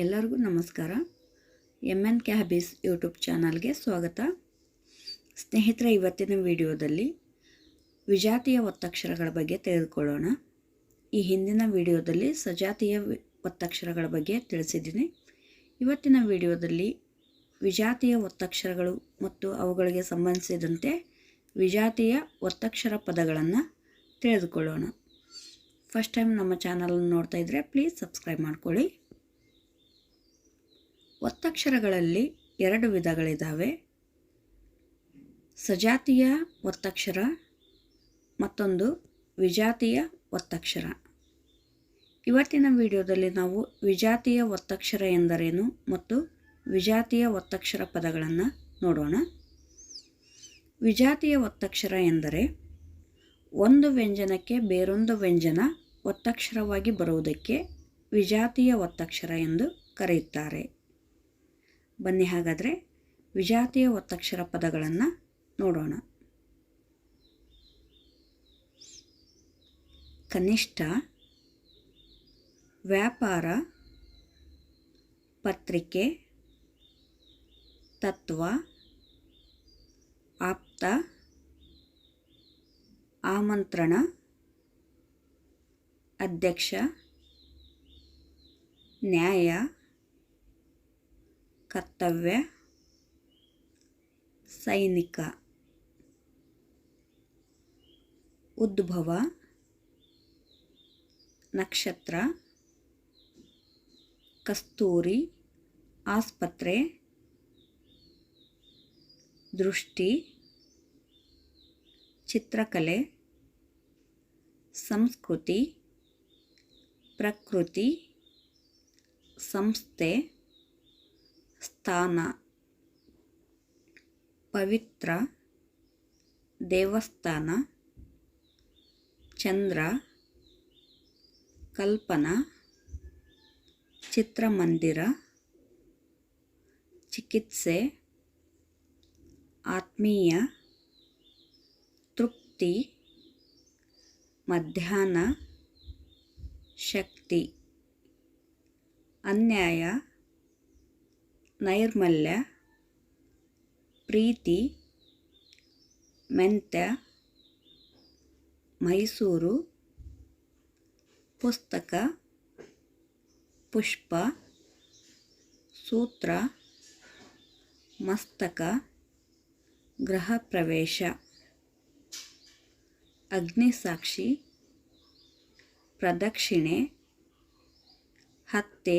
ಎಲ್ಲರಿಗೂ ನಮಸ್ಕಾರ. M N ಕ್ಯಾಬೀಸ್ YouTube ಚಾನಲ್ಗೆ ಸ್ವಾಗತ. ಸ್ನೇಹಿತರೆ, ಇವತ್ತಿನ ವಿಡಿಯೋದಲ್ಲಿ ವಿಜಾತಿಯ ಒತ್ತಕ್ಷರಗಳ ಬಗ್ಗೆ ತಿಳಿದುಕೊಳ್ಳೋಣ ಈ ಹಿಂದಿನ ವಿಡಿಯೋದಲ್ಲಿ ಸಜಾತಿಯ ಒತ್ತಕ್ಷರಗಳ ಬಗ್ಗೆ ತಿಳಿಸಿದ್ದೀನಿ. ಇವತ್ತಿನ ವಿಡಿಯೋದಲ್ಲಿ ವಿಜಾತಿಯ ಒತ್ತಕ್ಷರಗಳು ಮತ್ತು ಅವುಗಳಿಗೆ ಸಂಬಂಧಿಸಿದಂತೆ ವಿಜಾತಿಯ ಒತ್ತಕ್ಷರ ಪದಗಳನ್ನು ತಿಳಿದುಕೊಳ್ಳೋಣ. ಫಸ್ಟ್ ಟೈಮ್ ನಮ್ಮ ಚಾನಲನ್ನು ನೋಡ್ತಾ ಇದ್ದರೆ ಪ್ಲೀಸ್ ಸಬ್ಸ್ಕ್ರೈಬ್ ಮಾಡ್ಕೊಳ್ಳಿ. ಒತ್ತಕ್ಷರಗಳಲ್ಲಿ ಎರಡು ವಿಧಗಳಿದ್ದಾವೆ ಸಜಾತಿಯ ಒತ್ತಕ್ಷರ ಮತ್ತೊಂದು ವಿಜಾತಿಯ ಒತ್ತಕ್ಷರ. ಇವತ್ತಿನ ವಿಡಿಯೋದಲ್ಲಿ ನಾವು ವಿಜಾತಿಯ ಒತ್ತಕ್ಷರ ಎಂದರೇನು ಮತ್ತು ವಿಜಾತಿಯ ಒತ್ತಕ್ಷರ ಪದಗಳನ್ನು ನೋಡೋಣ. ವಿಜಾತಿಯ ಒತ್ತಕ್ಷರ ಎಂದರೆ ಒಂದು ವ್ಯಂಜನಕ್ಕೆ ಬೇರೊಂದು ವ್ಯಂಜನ ಒತ್ತಕ್ಷರವಾಗಿ ಬರುವುದಕ್ಕೆ ವಿಜಾತಿಯ ಒತ್ತಕ್ಷರ ಎಂದು ಕರೆಯುತ್ತಾರೆ. ಬನ್ನಿ ಹಾಗಾದರೆ ವಿಜಾತಿಯ ಒತ್ತಕ್ಷರ ಪದಗಳನ್ನು ನೋಡೋಣ. ಕನಿಷ್ಠ ವ್ಯಾಪಾರ ಪತ್ರಿಕೆ ತತ್ವ ಆಪ್ತ ಆಮಂತ್ರಣ ಅಧ್ಯಕ್ಷ ನ್ಯಾಯ ಕರ್ತವ್ಯ ಸೈನಿಕ ಉದ್ಭವ ನಕ್ಷತ್ರ ಕಸ್ತೂರಿ ಆಸ್ಪತ್ರೆ ದೃಷ್ಟಿ ಚಿತ್ರಕಲೆ ಸಂಸ್ಕೃತಿ ಪ್ರಕೃತಿ ಸಂಸ್ಥೆ ಸ್ಥಾನ. ಪವಿತ್ರ ದೇವಸ್ಥಾನ. ಚಂದ್ರ ಕಲ್ಪನಾ. ಚಿತ್ರಮಂದಿರ. ಚಿಕಿತ್ಸೆ. ಆತ್ಮೀಯ. ತೃಪ್ತಿ. ಮಧ್ಯಾಹ್ನ. ಶಕ್ತಿ. ಅನ್ಯಾಯ. ನೈರ್ಮಲ್ಯ ಪ್ರೀತಿ ಮೆಂತ್ಯ ಮೈಸೂರು ಪುಸ್ತಕ ಪುಷ್ಪ ಸೂತ್ರ ಮಸ್ತಕ ಗೃಹ ಪ್ರವೇಶ ಅಗ್ನಿಸಾಕ್ಷಿ ಪ್ರದಕ್ಷಿಣೆ ಹತ್ಯೆ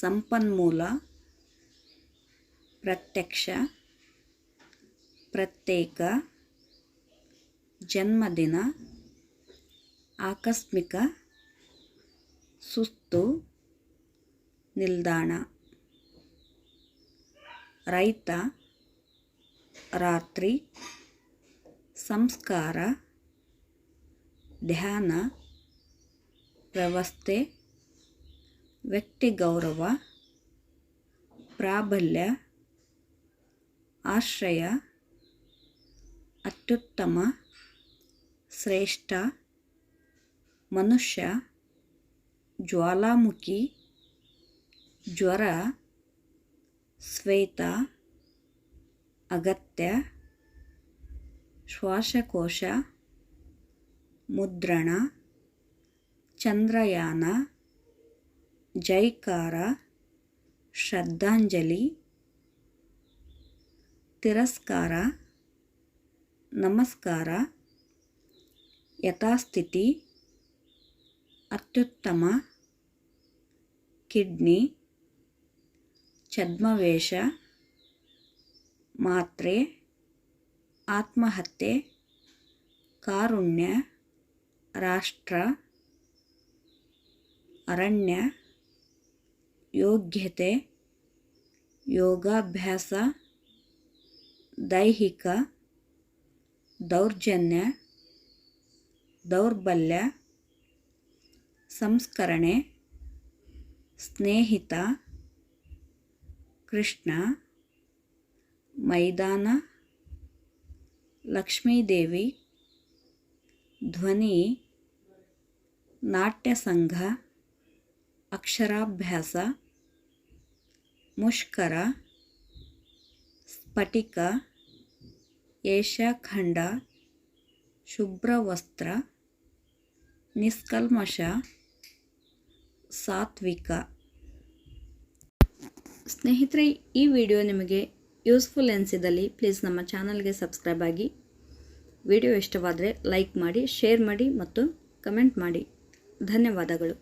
ಸಂಪನ್ಮೂಲ ಪ್ರತ್ಯಕ್ಷ ಪ್ರತ್ಯೇಕ ಜನ್ಮದಿನ ಆಕಸ್ಮಿಕ ಸುಸ್ತು ನಿಲ್ದಾಣ. ರೈತ ರಾತ್ರಿ ಸಂಸ್ಕಾರ ಧ್ಯಾನ ವ್ಯವಸ್ಥೆ. ವ್ಯಕ್ತಿ ಗೌರವ ಪ್ರಾಬಲ್ಯ ಆಶ್ರಯ ಅತ್ಯುತ್ತಮ ಶ್ರೇಷ್ಠ ಮನುಷ್ಯ ಜ್ವಾಲಾಮುಖಿ ಜ್ವರ ಶ್ವೇತ ಅಗತ್ಯ ಶ್ವಾಸಕೋಶ ಮುದ್ರಣ ಚಂದ್ರಯಾನ ಜೈಕಾರ ಶ್ರದ್ಧಾಂಜಲಿ ತಿರಸ್ಕಾರ ನಮಸ್ಕಾರ ಯಥಾಸ್ಥಿತಿ ಅತ್ಯುತ್ತಮ ಕಿಡ್ನಿ ಛದ್ಮವೇಷ ಮಾತ್ರೆ ಆತ್ಮಹತ್ಯೆ ಕಾರುಣ್ಯ ರಾಷ್ಟ್ರ ಅರಣ್ಯ ಯೋಗ್ಯತೆ ಯೋಗಾಭ್ಯಾಸ ದೈಹಿಕ ದೌರ್ಜನ್ಯ ದೌರ್ಬಲ್ಯ ಸಂಸ್ಕರಣೆ ಸ್ನೇಹಿತ ಕೃಷ್ಣ ಮೈದಾನ ಲಕ್ಷ್ಮೀದೇವಿ ಧ್ವನಿ ನಾಟ್ಯ ಸಂಘ ಅಕ್ಷರಾಭ್ಯಾಸ ಮುಷ್ಕರ, ಸ್ಫಟಿಕ, ಏಷಖಂಡ, ಶುಭ್ರವಸ್ತ್ರ ನಿಷ್ಕಲ್ಮಷ ಸಾತ್ವಿಕ. ಸ್ನೇಹಿತರೆ, ಈ ವಿಡಿಯೋ ನಿಮಗೆ ಯೂಸ್ಫುಲ್ ಅನಿಸಿದಲ್ಲಿ ಪ್ಲೀಸ್ ನಮ್ಮ ಚಾನಲ್ಗೆ ಸಬ್ಸ್ಕ್ರೈಬ್ ಆಗಿ. ವಿಡಿಯೋ ಇಷ್ಟವಾದರೆ ಲೈಕ್ ಮಾಡಿ, ಶೇರ್ ಮಾಡಿ ಮತ್ತು ಕಮೆಂಟ್ ಮಾಡಿ. ಧನ್ಯವಾದಗಳು.